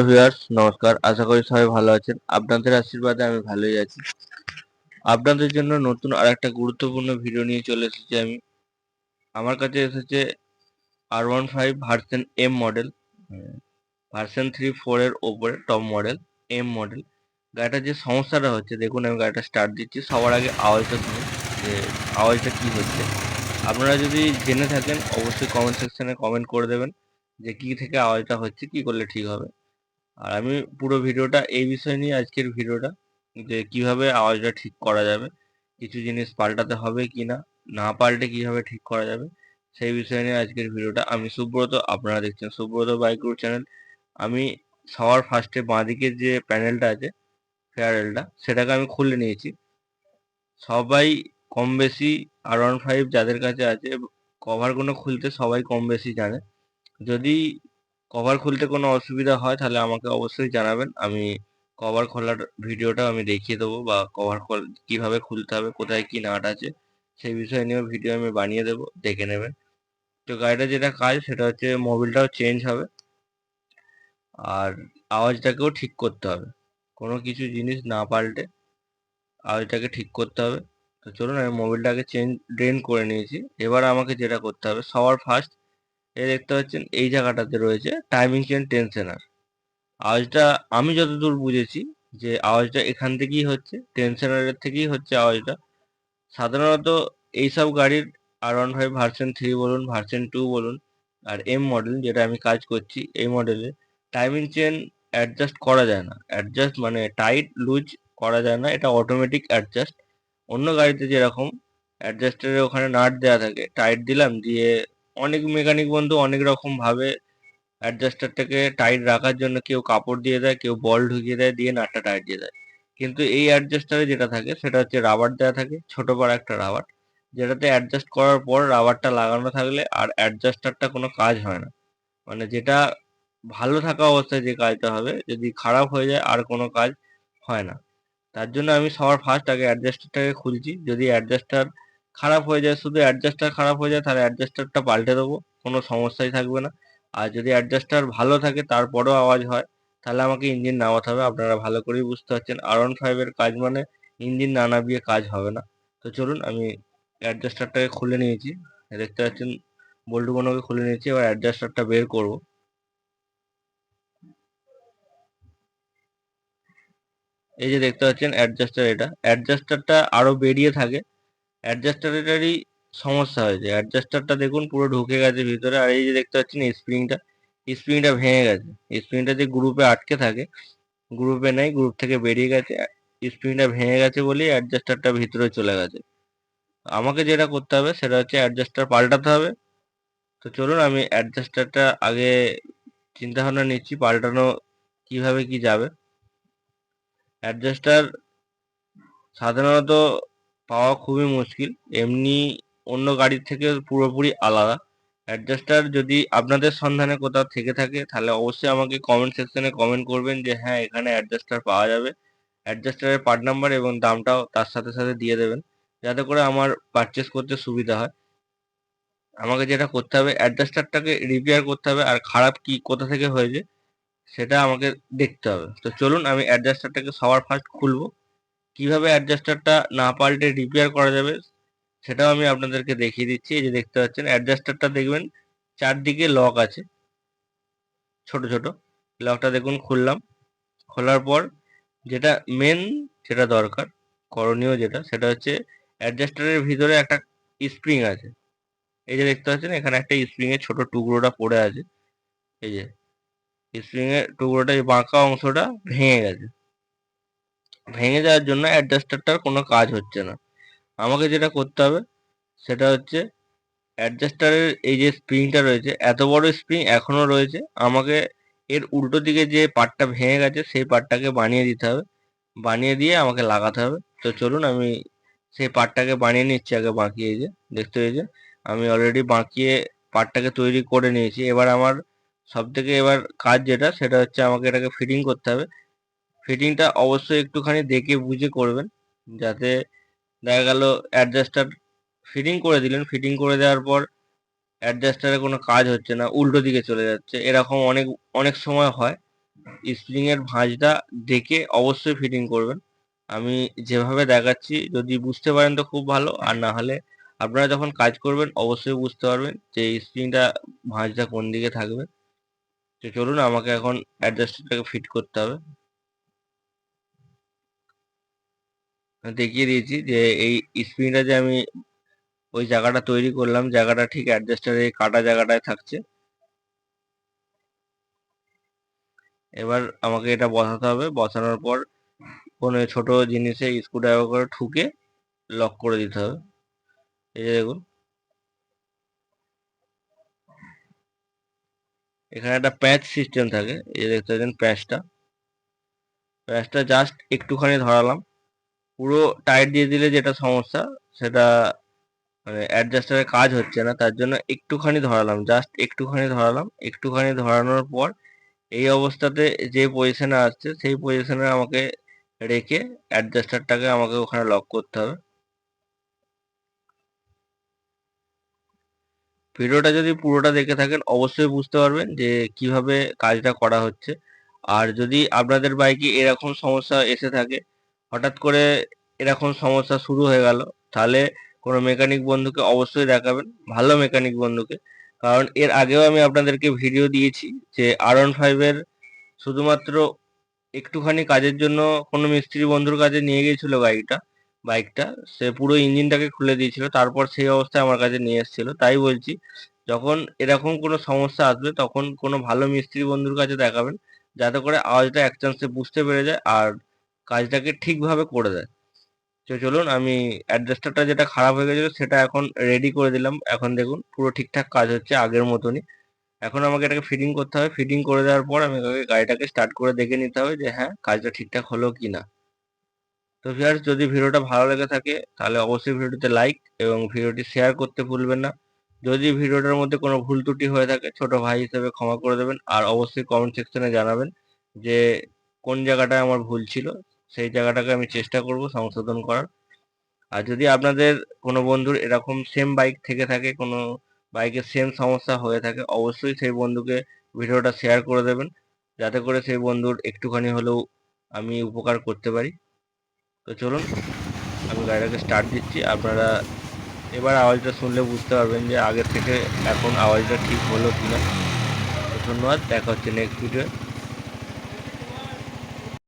Hello viewers, নমস্কার। আশা করি সবাই ভালো আছেন। আপনাদের আশীর্বাদে আমি ভালোই আছি। আপনাদের জন্য নতুন আর একটা গুরুত্বপূর্ণ ভিডিও নিয়ে চলে এসেছি আমি। আমার কাছে এসেছে R one five version M model version three four এর ওপরে টপ মডেল এম মডেল গাড়িটার যে সমস্যাটা হচ্ছে, দেখুন আমি গাড়িটা স্টার্ট দিচ্ছি। সবার আগে আওয়াজটা শুনুন যে আওয়াজটা কী হচ্ছে। আপনারা যদি জেনে থাকেন, অবশ্যই কমেন্ট সেকশনে কমেন্ট করে দেবেন যে কী থেকে আওয়াজটা হচ্ছে, কী করলে ঠিক হবে। আর আমি পুরো ভিডিওটা এই বিষয় নিয়ে আজকের ভিডিওটা, যে কীভাবে আওয়াজটা ঠিক করা যাবে, কিছু জিনিস পাল্টাতে হবে কি না না পাল্টে কীভাবে ঠিক করা যাবে, সেই বিষয় নিয়ে আজকের ভিডিওটা। আমি সুব্রত, আপনারা দেখছেন সুব্রত বাইক গ্রুপ চ্যানেল। আমি সবার ফার্স্টে বাঁদিকের যে প্যানেলটা আছে ফেয়ারেলটা সেটাকে আমি খুলে নিয়েছি। সবাই কম বেশি আর ওয়ান ফাইভ যাদের কাছে আছে কভারগুলো খুলতে সবাই কম বেশি জানে। যদি কভার খুলতে কোনো অসুবিধা হয়, তাহলে আমাকে অবশ্যই জানাবেন। আমি কভার খোলার ভিডিওটা আমি দেখিয়ে দেবো বা কভার কীভাবে খুলতে হবে, কোথায় কি নাট আছে, সেই বিষয় নিয়েও ভিডিও আমি বানিয়ে দেবো, দেখে নেবেন। তো গাড়িটা যেটা কাজ, সেটা হচ্ছে মোবিলটাও চেঞ্জ হবে। আর আওয়াজটাকেও ঠিক করতে হবে। কোনো কিছু জিনিস না পাল্টে আওয়াজটাকে ঠিক করতে হবে। তো চলুন, আমি মোবিলটাকে চেঞ্জ ড্রেন করে নিয়েছি। এবার আমাকে যেটা করতে হবে সবার ফার্স্ট এ দেখতে পাচ্ছেন, এই জায়গাটাতে রয়েছে টাইমিং চেন টেনশনার আওয়াজটা আমি যতদূর বুঝেছি যে আওয়াজটা এখান থেকেই হচ্ছে টেনশনারের থেকেই হচ্ছে আওয়াজটা। সাধারণত এইসব গাড়ির R one five version three বলুন ভার্সেন টু বলুন আর এম মডেল যেটা আমি কাজ করছি, এই মডেলে টাইমিং চেন অ্যাডজাস্ট করা যায় না। অ্যাডজাস্ট মানে টাইট লুজ করা যায় না, এটা অটোমেটিক অ্যাডজাস্ট অন্য গাড়িতে যেরকম অ্যাডজাস্টারের ওখানে নাট দেওয়া থাকে টাইট দিলাম, দিয়ে অনেক মেকানিক বন্ধু অনেক রকম ভাবে অ্যাডজাস্টারটাকে টাইট রাখার জন্য কেউ কাপড় দিয়ে দেয়, কেউ বল ঢুকিয়ে দেয়, দিয়ে নাটটা টাইট দিয়ে দেয়। কিন্তু এই অ্যাডজাস্টারে যেটা থাকে সেটা হচ্ছে রাবার দেওয়া থাকে, ছোট বড় একটা রাবার যেটাতে অ্যাডজাস্ট করার পর রাবারটা লাগানো থাকলে আর অ্যাডজাস্টারটা কোনো কাজ হয় না। মানে যেটা ভালো থাকা অবস্থায় যে কাজটা হবে, যদি খারাপ হয়ে যায় আর কোনো কাজ হয় না। তার জন্য আমি সবার ফার্স্ট আগে অ্যাডজাস্টারটাকে খুলছি। যদি অ্যাডজাস্টার খারাপ হয়ে যায়, শুধু অ্যাডজাস্টার খারাপ হয়ে যায়, তাহলে অ্যাডজাস্টারটা পাল্টে দেবো, কোনো সমস্যাই থাকবে না। আর যদি অ্যাডজাস্টার ভালো থাকে, তারপরেও আওয়াজ হয়, তাহলে আমাকে ইঞ্জিন নামাতে হবে, আপনারা ভালো করেই বুঝতে পারছেন। আর ওয়ান ফাইভের কাজ মানে ইঞ্জিন না নামিয়ে কাজ হবে না। তো চলুন, আমি অ্যাডজাস্টারটাকে খুলে নিয়েছি, দেখতে পাচ্ছেন বল্টুগুলোকে খুলে নিয়েছি, এবার অ্যাডজাস্টারটা বের করব। এই যে দেখতে পাচ্ছেন অ্যাডজাস্টার এটা অ্যাডজাস্টারটা আরও বেরিয়ে থাকে অ্যাডজাস্টারেরই সমস্যা হয়েছে। অ্যাডজাস্টারটা দেখুন পুরো ঢুকে গেছে ভিতরে, আর এই যে দেখতে পাচ্ছেন স্প্রিংটা স্প্রিংটা ভেঙে গেছে। স্প্রিংটা যে গ্রুপে আটকে থাকে গ্রুপে নেই গ্রুপ থেকে বেরিয়ে গেছে স্প্রিংটা ভেঙে গেছে বলেই অ্যাডজাস্টারটা ভিতরে চলে গেছে। আমাকে যেটা করতে হবে সেটা হচ্ছে অ্যাডজাস্টার পাল্টাতে হবে। তো চলুন আমি অ্যাডজাস্টারটা আগে চিন্তা ভাবনা নিচ্ছি, পাল্টানো কীভাবে কি যাবে। অ্যাডজাস্টার সাধারণত পাওয়া খুবই মুশকিল। এমনি অন্য গাড়ির থেকে পুরোপুরি আলাদা। অ্যাডজাস্টার যদি আপনাদের সন্ধানে কোথাও থেকে থাকে, তাহলে অবশ্যই আমাকে কমেন্ট সেকশনে কমেন্ট করবেন যে হ্যাঁ এখানে অ্যাডজাস্টার পাওয়া যাবে। অ্যাডজাস্টারের পার্ট নাম্বার এবং দামটাও তার সাথে সাথে দিয়ে দেবেন, যাতে করে আমার পারচেস করতে সুবিধা হয়। আমাকে যেটা করতে হবে, অ্যাডজাস্টারটাকে রিপেয়ার করতে হবে, আর খারাপ কি, কোথা থেকে হয়েছে, সেটা আমাকে দেখতে হবে। তো চলুন, আমি অ্যাডজাস্টারটাকে সবার ফার্স্ট খুলবো। কীভাবে অ্যাডজাস্টারটা না পাল্টে রিপেয়ার করা যাবে, সেটাও আমি আপনাদেরকে দেখিয়ে দিচ্ছি। এই যে দেখতে পাচ্ছেন, অ্যাডজাস্টারটা দেখবেন, চারদিকে লক আছে। ছোট ছোট। লকটা দেখুন, খুললাম। খোলার পর যেটা মেন যেটা দরকার। করণীয় যেটা, সেটা হচ্ছে অ্যাডজাস্টারের ভিতরে একটা স্প্রিং আছে। এই যে দেখতে পাচ্ছেন, এখানে একটা স্প্রিং এর ছোট টুকরোটা পড়ে আছে। এই যে স্প্রিং এর টুকরোটা বাঁকা অংশটা ভেঙে গেছে। ভেঙে যাওয়ার জন্য অ্যাডজাস্টারটার কোনো কাজ হচ্ছে না। আমাকে যেটা করতে হবে, সেটা হচ্ছে অ্যাডজাস্টারের এই যে স্প্রিংটা রয়েছে, এত বড় স্প্রিং এখনও রয়েছে, আমাকে এর উল্টো দিকে যে পার্টটা ভেঙে গেছে, সেই পার্টটাকে বানিয়ে দিতে হবে। বানিয়ে দিয়ে আমাকে লাগাতে হবে। তো চলুন, আমি সেই পার্টটাকে বানিয়ে নিচ্ছি আগে বাঁকিয়ে যে, দেখতে পেয়েছেন? আমি অলরেডি বাঁকিয়ে পার্টটাকে তৈরি করে নিয়েছি। এবার আমার সব থেকে এবার কাজ যেটা, সেটা হচ্ছে আমাকে এটাকে ফিটিং করতে হবে। ফিটিংটা অবশ্যই একটুখানি দেখে বুঝে করবেন, যাতে দেখা গেল অ্যাডজাস্টার ফিটিং করে দিলেন ফিটিং করে দেওয়ার পর অ্যাডজাস্টারে কোনো কাজ হচ্ছে না, উল্টো দিকে চলে যাচ্ছে। এরকম অনেক অনেক সময় হয়। স্প্রিংয়ের ভাঁজটা দেখে অবশ্যই ফিটিং করবেন। আমি যেভাবে দেখাচ্ছি, যদি বুঝতে পারেন তো খুব ভালো। আর না হলে আপনারা যখন কাজ করবেন, অবশ্যই বুঝতে পারবেন যে স্প্রিংটা ভাঁজটা কোন দিকে থাকবে। তো চলুন, আমাকে এখন অ্যাডজাস্টারটাকে ফিট করতে হবে। দেখিয়ে দিয়েছি যে এই স্প্রিংটা যে আমি ওই জায়গাটা তৈরি করলাম, জায়গাটা ঠিক অ্যাডজাস্টারের কাটা জায়গাটায় থাকছে। এবার আমাকে এটা বসাতে হবে। বসানোর পর কোনো ছোট জিনিসে স্ক্রুড্রাইভার করে ঠুকে লক করে দিতে হবে। এই যে দেখুন। এখানে একটা প্যাচ সিস্টেম থাকে। এই দেখতে পাচ্ছেন প্যাচটা প্যাচটা জাস্ট একটুখানি ধরালাম। পুরো টাইট দিয়ে দিলে যেটা সমস্যা, সেটা মানে অ্যাডজাস্টারের কাজ হচ্ছে না। তার জন্য একটুখানি ধরালাম জাস্ট একটুখানি ধরালাম। একটুখানি ধরানোর পর এই অবস্থাতে যে পজিশনে আসছে, সেই পজিশনে আমাকে রেখে অ্যাডজাস্টারটাকে আমাকে ওখানে লক করতে হবে। ভিডিওটা যদি পুরোটা দেখে থাকেন, অবশ্যই বুঝতে পারবেন যে কীভাবে কাজটা করা হচ্ছে। আর যদি আপনাদের বাইকে এরকম সমস্যা এসে থাকে হঠাৎ করে এরকম সমস্যা শুরু হয়ে গেল, তাহলে কোনো মেকানিক বন্ধুকে অবশ্যই দেখাবেন, ভালো মেকানিক বন্ধুকে। কারণ এর আগেও আমি আপনাদেরকে ভিডিও দিয়েছি যে আর ওয়ান ফাইভের শুধুমাত্র একটুখানি কাজের জন্য কোনো মিস্ত্রি বন্ধুর কাছে নিয়ে গিয়েছিল বাইকটা বাইকটা। সে পুরো ইঞ্জিনটাকে খুলে দিয়েছিল, তারপর সেই অবস্থায় আমার কাছে নিয়ে এসেছিল। তাই বলছি, যখন এরকম কোনো সমস্যা আসবে, তখন কোনো ভালো মিস্ত্রি বন্ধুর কাছে দেখাবেন, যাতে করে আওয়াজটা এক চান্সে বুঝতে পেরে যায়। আর কাজটাকে ঠিকভাবে করে দেয়। তো চলুন আমি অ্যাডজাস্টারটা যেটা খারাপ হয়ে গেছিল সেটা এখন রেডি করে দিলাম। এখন দেখুন পুরো ঠিকঠাক কাজ হচ্ছে আগের মতনই। এখন আমাকে এটাকে ফিটিং করতে হবে। ফিটিং করে দেওয়ার পর আমি গাড়িটাকে স্টার্ট করে দেখে নিতে হবে যে হ্যাঁ কাজটা ঠিকঠাক হলো কি না তো ভিউয়ার্স যদি ভিডিওটা ভালো লেগে থাকে, তাহলে অবশ্যই ভিডিওটিতে লাইক এবং ভিডিওটি শেয়ার করতে ভুলবেন না। যদি ভিডিওটার মধ্যে কোনো ভুল ত্রুটি হয়ে থাকে, ছোট ভাই হিসেবে ক্ষমা করে দেবেন। আর অবশ্যই কমেন্ট সেকশনে জানাবেন যে কোন জায়গাটায় আমার ভুল ছিল। সেই জায়গাটাকে আমি চেষ্টা করব সংশোধন করার। আর যদি আপনাদের কোনো বন্ধুর এরকম সেম বাইক থেকে থাকে, কোনো বাইকের সেম সমস্যা হয়ে থাকে, অবশ্যই সেই বন্ধুকে ভিডিওটা শেয়ার করে দেবেন। যাতে করে সেই বন্ধুর একটুখানি হলেও আমি উপকার করতে পারি। তো চলুন, আমি গাড়িটাকে স্টার্ট দিচ্ছি। আপনারা এবার আওয়াজটা শুনলে বুঝতে পারবেন যে আগের থেকে এখন আওয়াজটা ঠিক হলো কি না ধন্যবাদ, দেখা হচ্ছে নেক্সট ভিডিও